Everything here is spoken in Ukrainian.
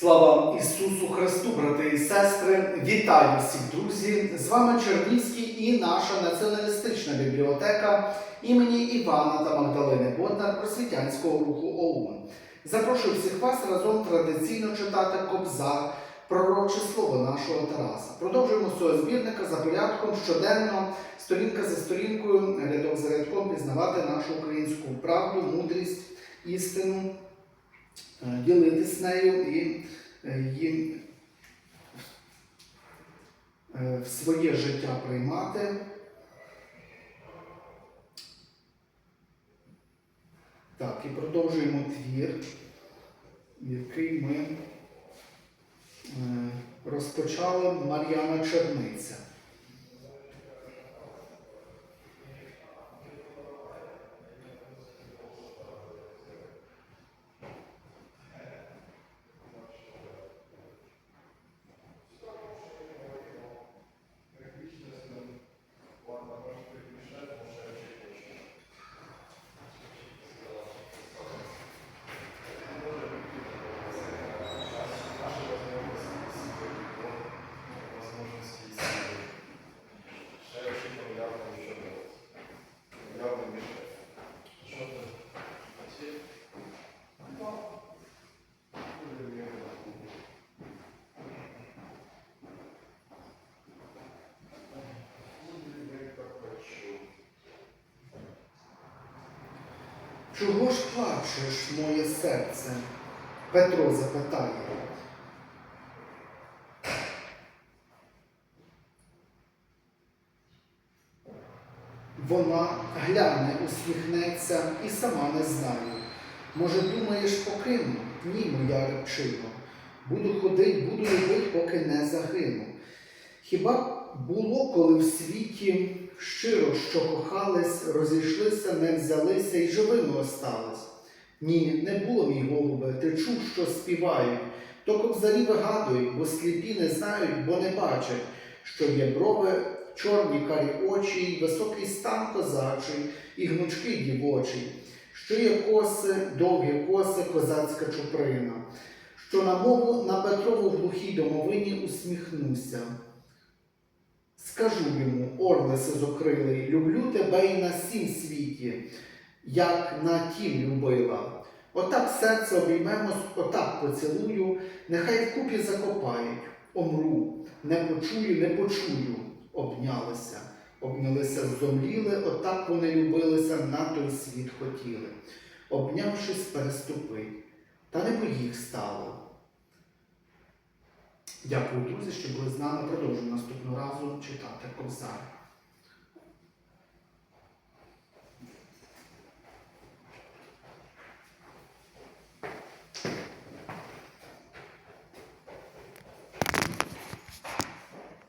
Слава Ісусу Христу, брати і сестри! Вітаю всіх друзі! З вами Чернівський і наша націоналістична бібліотека імені Івана та Магдалини Боднар Просвітянського руху ОУН. Запрошую всіх вас разом традиційно читати Кобзар, пророче слово нашого Тараса. Продовжуємо з цього збірника за порядком щоденно, сторінка за сторінкою, рядок за рядком пізнавати нашу українську правду, мудрість, істину ділитись нею і е, її е, в своє життя приймати. Так, і продовжуємо твір, який ми е, розпочали Мар'яна Черниця. Чого ж плачеш, моє серце? Петро запитає. Вона гляне, усміхнеться і сама не знає. Може, думаєш, покину? Ні, моя речино. Буду ходить, буду любить, поки не загину. Хіба було, коли в світі щиро, що кохались, розійшлися, не взялися і живими остались? Ні, не було, мій голубе, ти чув, що співають. То кобзарі вигадують, бо сліпі не знають, бо не бачать, що є брови, чорні карі очі, високий стан козачий, і гнучки дівочий, що є коси, довгі коси, козацька чуприна, що на мову на Петрову глухій домовині усміхнуся. Скажу йому, орле сизокрилий, люблю тебе і на сім світі, як на тім любила. Отак серце обіймемось, отак поцілую, нехай вкупі закопають, омру, не почую, не почую, обнялися, обнялися, зомліли, отак вони любилися, на той світ хотіли. Обнявшись, переступи, та не їх стало. Дякую, друзі, що були з нами. Продовжуємо наступного разу читати Кобзар.